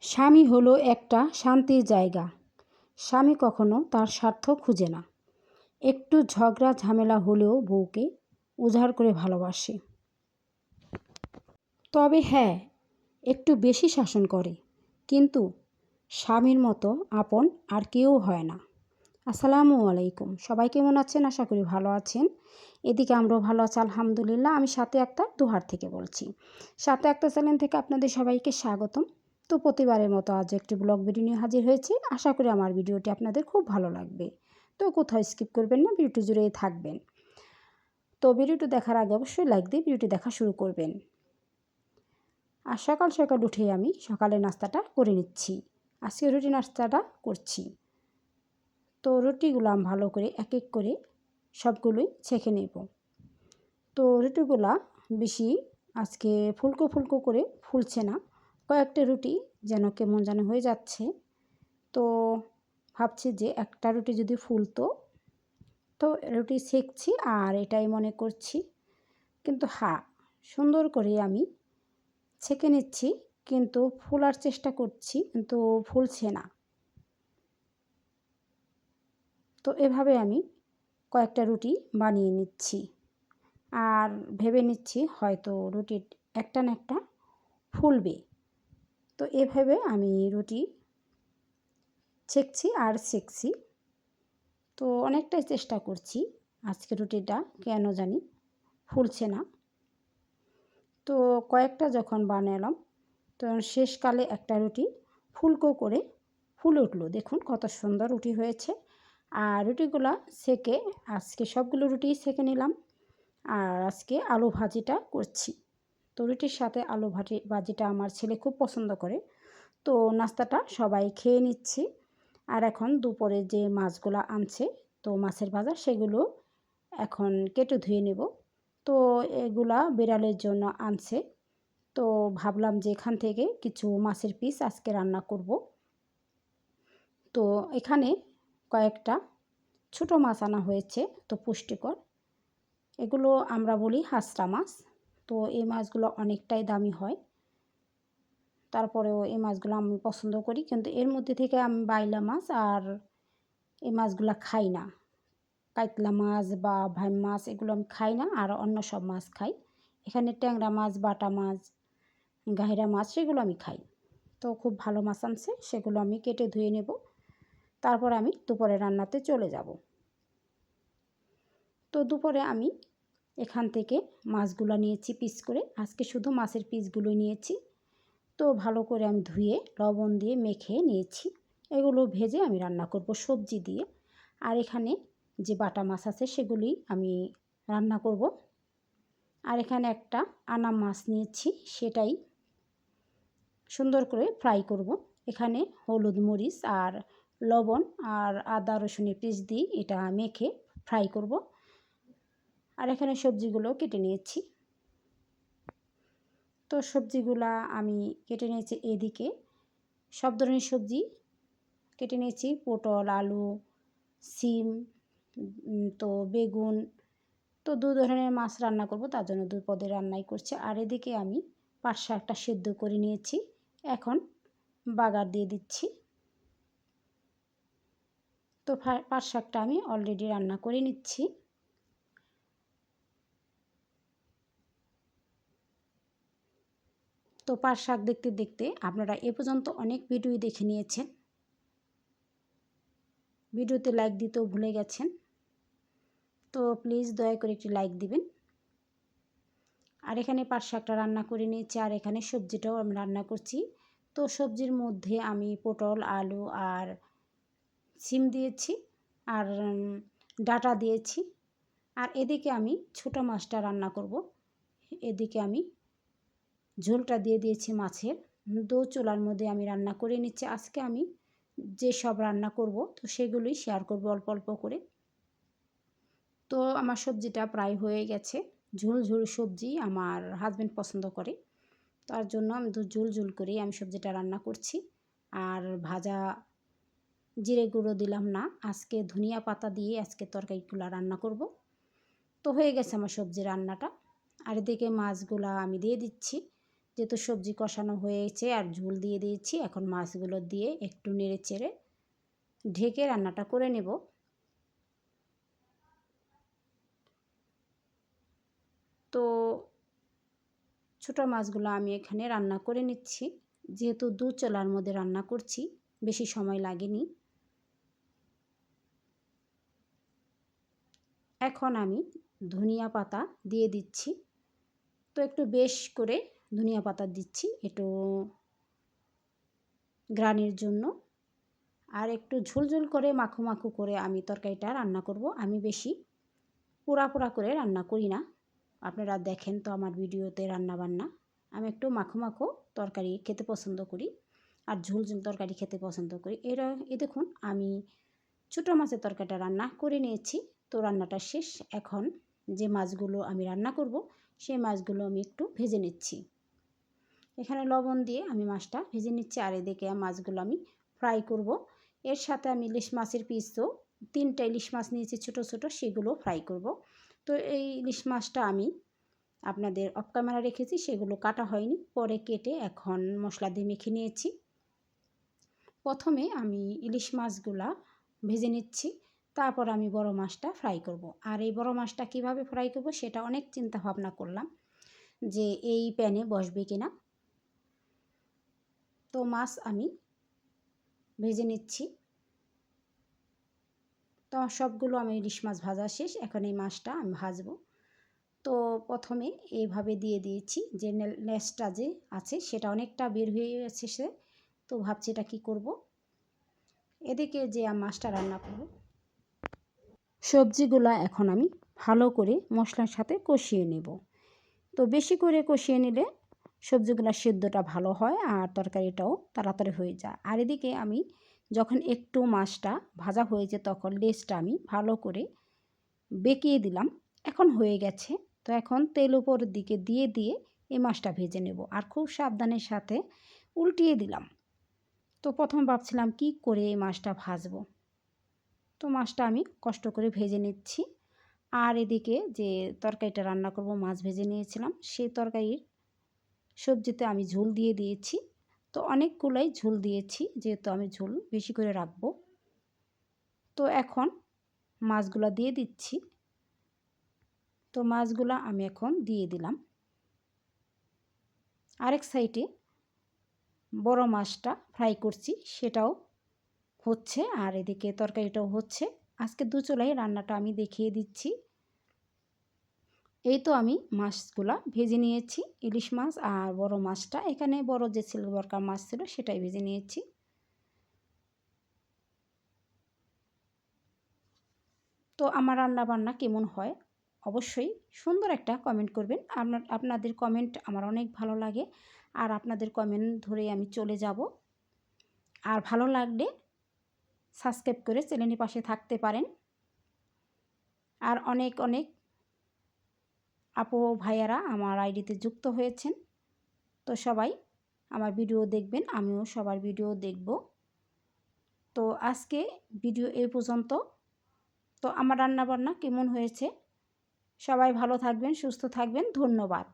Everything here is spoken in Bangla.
স্বামী হলো একটা শান্তির জায়গা। স্বামী কখনো তার স্বার্থ খুঁজে না। একটু ঝগড়া ঝামেলা হলেও বউকে উজাড় করে ভালোবাসে। তবে হ্যাঁ একটু বেশি শাসন করে। কিন্তু স্বামীর মতো আপন আর কেউ হয় না। আসসালামু আলাইকুম। সবাই কেমন আছেন? আশা করি ভালো আছেন। এদিকে আমরাও ভালো আছি, আলহামদুলিল্লাহ। আমি সাথে একটা দুহার থেকে বলছি। সাথে একটা চ্যানেল থেকে আপনাদের সবাইকে স্বাগতম। তো প্রতিবারের মতো আজ একটি ব্লগ ভিডিও নিয়ে হাজির হয়েছি। আশা করি আমার ভিডিওটি আপনাদের খুব ভালো লাগবে। তো কোথাও স্কিপ করবেন না, ভিডিওটি জুড়েই থাকবেন। তো ভিডিওটি দেখার আগে অবশ্যই লাইক দিয়ে ভিডিওটি দেখা শুরু করবেন। আর সকাল সকাল উঠে আমি সকালের নাস্তাটা করে নিচ্ছি। আজকে রুটি নাস্তাটা করছি। তো রুটিগুলো আমি ভালো করে এক এক করে সবগুলোই ছেঁকে নেব। তো রুটিগুলা বেশি আজকে ফুলকো ফুলকো করে ফুলছে না। কয়েকটা রুটি যেন কেমন যেন হয়ে যাচ্ছে। তো ভাবছি যে একটা রুটি যদি ফুলতো, তো রুটি সেঁকছি আর এটাই মনে করছি। কিন্তু হা, সুন্দর করে আমি ছেঁকে নিচ্ছি, কিন্তু ফুলার চেষ্টা করছি, কিন্তু ফুলছে না। তো এভাবে আমি কয়েকটা রুটি বানিয়ে নিচ্ছি। আর ভেবে নিচ্ছি হয়তো রুটির একটা না একটা ফুলবে। তো এভাবে আমি রুটি ছেঁকছি আর শেখছি তো অনেকটাই চেষ্টা করছি আজকে রুটিটা, কেন জানি ফুলছে না। তো কয়েকটা যখন বানালাম তখন শেষকালে একটা রুটি ফুলকো করে ফুলে উঠল। দেখুন কত সুন্দর রুটি হয়েছে। আর রুটিগুলো সেকে আজকে সবগুলো রুটি সেকে নিলাম। আর আজকে আলু ভাজিটা করছি। তো রুটির সাথে আলু ভাজি ভাজিটা আমার ছেলে খুব পছন্দ করে, তো নাস্তাটা সবাই খেয়ে নিচ্ছি। আর এখন দুপুরে যে মাছগুলো আনছে, তো মাছের বাজার সেগুলো এখন কেটে ধুয়ে নেব। তো এগুলা বিড়ালের জন্য আনছে। তো ভাবলাম যে এখান থেকে কিছু মাছের পিস আজকে রান্না করব। তো এখানে কয়েকটা ছোটো মাছ আনা হয়েছে, তো পুষ্টিকর। এগুলো আমরা বলি হাঁসটা মাছ। তো এই মাছগুলো অনেকটাই দামি হয়। তারপরেও এই মাছগুলো আমি পছন্দ করি। কিন্তু এর মধ্যে থেকে আমি বাইলা মাছ আর এই মাছগুলো খাই না। কাতলা মাছ বা ভাই মাছ এগুলো আমি খাই না আর অন্য সব মাছ খাই। এখানে ট্যাংরা মাছ, বাটা মাছ, গাহিরা মাছ সেগুলো আমি খাই। তো খুব ভালো মাছ আনছে, সেগুলো আমি কেটে ধুয়ে নেব। তারপর আমি দুপুরে রান্নাতে চলে যাব। তো দুপুরে আমি এখান থেকে মাছগুলো নিয়েছি পিস করে। আজকে শুধু মাছের পিসগুলো নিয়েছি। তো ভালো করে আমি ধুয়ে, লবণ দিয়ে মেখে নিয়েছি। এগুলো ভেজে আমি রান্না করব সবজি দিয়ে। আর এখানে যে বাটা মাছ আছে সেগুলি আমি রান্না করব। আর এখানে একটা আনা মাছ নিয়েছি, সেটাই সুন্দর করে ফ্রাই করব। এখানে হলুদ মরিচ আর লবণ আর আদা রসুনের পিস দিয়ে এটা মেখে ফ্রাই করব। আর এখানে সবজিগুলো কেটে নিয়েছি। তো সবজিগুলা আমি কেটে নিয়েছি এদিকে। সব ধরনের সবজি কেটে নিয়েছি, পটল, আলু, সিম তো বেগুন, তো দু ধরনের মাছ রান্না করব, তার জন্য দুই পদে রান্নাই করছি। আর এদিকে আমি পাট শাকটা সেদ্ধ করে নিয়েছি, এখন বাগার দিয়ে দিচ্ছি। তো পাট শাকটা আমি অলরেডি রান্না করে নিচ্ছি। তো পাট শাক দেখতে দেখতে আপনারা এ পর্যন্ত অনেক ভিডিও দেখে নিয়েছেন। ভিডিওতে লাইক দিতেও ভুলে গেছেন। তো প্লিজ দয়া করে একটি লাইক দিবেন। আর এখানে পাট শাকটা রান্না করে নিয়েছি আর এখানে সবজিটাও আমি রান্না করছি। তো সবজির মধ্যে আমি পটল, আলু আর সিম দিয়েছি আর ডাটা দিয়েছি। আর এদিকে আমি ছোটো মাছটা রান্না করব। এদিকে আমি ঝোলটা দিয়ে দিয়েছি মাছের। দো চুলার মধ্যে আমি রান্না করে নিচ্ছি। আজকে আমি যে সব রান্না করব, তো সেগুলোই শেয়ার করব অল্প অল্প করে। তো আমার সবজিটা প্রায় হয়ে গেছে। ঝোল ঝোল সবজি আমার হাজব্যান্ড পছন্দ করে। তার জন্য আমি তো ঝোল ঝোল করেই আমি সবজিটা রান্না করছি। আর ভাজা জিরে গুঁড়ো দিলাম না। আজকে ধনিয়া পাতা দিয়ে আজকে তরকারিগুলো রান্না করব। তো হয়ে গেছে আমার সবজি রান্নাটা। আর এদিকে মাছগুলা আমি দিয়ে দিচ্ছি। যেহেতু সবজি কষানো হয়েছে আর ঝোল দিয়ে দিয়েছি, এখন মাছগুলো দিয়ে একটু নেড়ে চেড়ে ঢেকে রান্নাটা করে নেব। তো ছোটো মাছগুলো আমি এখানে রান্না করে নিচ্ছি। যেহেতু দু চলার মধ্যে রান্না করছি, বেশি সময় লাগেনি। এখন আমি ধনিয়া পাতা দিয়ে দিচ্ছি। তো একটু বেশ করে ধনিয়া পাতা দিচ্ছি একটু গ্রানির জন্য। আর একটু ঝোলঝোল করে মাখো মাখো করে আমি তরকারিটা রান্না করব। আমি বেশি পোড়া পোড়া করে রান্না করি না। আপনারা দেখেন তো আমার ভিডিওতে রান্না বান্না। আমি একটু মাখো মাখো তরকারি খেতে পছন্দ করি আর ঝোল ঝোল তরকারি খেতে পছন্দ করি। এরা, এ দেখুন, আমি ছোটো মাছের তরকারিটা রান্না করে নিয়েছি। তো রান্নাটা শেষ। এখন যে মাছগুলো আমি রান্না করব, সেই মাছগুলো আমি একটু ভেজে নিচ্ছি। এখানে লবণ দিয়ে আমি মাছটা ভেজে নিচ্ছি আর এদিকে মাছগুলো আমি ফ্রাই করব। এর সাথে আমি ইলিশ মাছের পিসও তিনটা ইলিশ মাছ নিয়েছি ছোটো ছোটো, সেগুলো ফ্রাই করব। তো এই ইলিশ মাছটা আমি আপনাদের অফ ক্যামেরা রেখেছি, সেগুলো কাটা হয়নি। পরে কেটে এখন মশলা দিয়ে মেখে নিয়েছি। প্রথমে আমি ইলিশ মাছগুলা ভেজে নিচ্ছি, তারপর আমি বড় মাছটা ফ্রাই করব। আর এই বড় মাছটা কীভাবে ফ্রাই করব সেটা অনেক চিন্তা ভাবনা করলাম যে এই প্যানে বসবে কিনা। তো মাছ আমি ভেজে নিচ্ছি। তো সবগুলো আমি ইলিশ মাছ ভাজা শেষ, এখন এই মাছটা আমি ভাজবো। তো প্রথমে এইভাবে দিয়ে দিয়েছি, যে লেসটা যে আছে সেটা অনেকটা বের হয়ে গেছে সে, তো ভাবছি এটা কী করব। এদিকে যে মাছটা রান্না করব। সবজিগুলো এখন আমি ভালো করে মশলার সাথে কষিয়ে নেব। তো বেশি করে কষিয়ে নিলে সবজিগুলো সেদ্ধটা ভালো হয় আর তরকারিটাও তাড়াতাড়ি হয়ে যায়। আর এদিকে আমি যখন একটু মাছটা ভাজা হয়েছে তখন লেসটা আমি ভালো করে বেঁকিয়ে দিলাম। এখন হয়ে গেছে। তো এখন তেল উপর দিকে দিয়ে দিয়ে এই মাছটা ভেজে নেব আর খুব সাবধানের সাথে উল্টিয়ে দিলাম। তো প্রথম ভাবছিলাম কি করে এই মাছটা ভাজবো? তো মাছটা আমি কষ্ট করে ভেজে নিচ্ছি। আর এদিকে যে তরকারিটা রান্না করব মাছ ভেজে নিয়েছিলাম, সেই তরকারির সবজিতে আমি ঝোল দিয়ে দিয়েছি। তো অনেকগুলোই ঝোল দিয়েছি, যেহেতু আমি ঝোল বেশি করে রাখব। তো এখন মাছগুলো দিয়ে দিচ্ছি। তো মাছগুলা আমি এখন দিয়ে দিলাম। আরেক সাইডে বড় মাছটা ফ্রাই করছি, সেটাও হচ্ছে, আর এদিকে তরকারিটাও হচ্ছে। আজকে দু চুলাই রান্নাটা আমি দেখিয়ে দিচ্ছি। এই তো আমি মাছগুলা ভেজে নিয়েছি, ইলিশ মাছ আর বড় মাছটা। এখানে বড় যে সিলভারকার মাছ ছিল সেটাই ভেজে নিয়েছি। তো আমার রান্না বান্না কেমন হয় অবশ্যই সুন্দর একটা কমেন্ট করবেন। আপনার, আপনাদের কমেন্ট আমার অনেক ভালো লাগে। আর আপনাদের কমেন্ট ধরে আমি চলে যাব। আর ভালো লাগলে সাবস্ক্রাইব করে চ্যানেলের পাশে থাকতে পারেন। আর অনেক অনেক আপু ভাইয়ারা আমার আইডিতে যুক্ত হয়েছেন। তো সবাই আমার ভিডিও দেখবেন, আমিও সবার ভিডিও দেখব। তো আজকে ভিডিও এই পর্যন্ত। তো আমার রান্নাবান্না কেমন হয়েছে? সবাই ভালো থাকবেন, সুস্থ থাকবেন, ধন্যবাদ।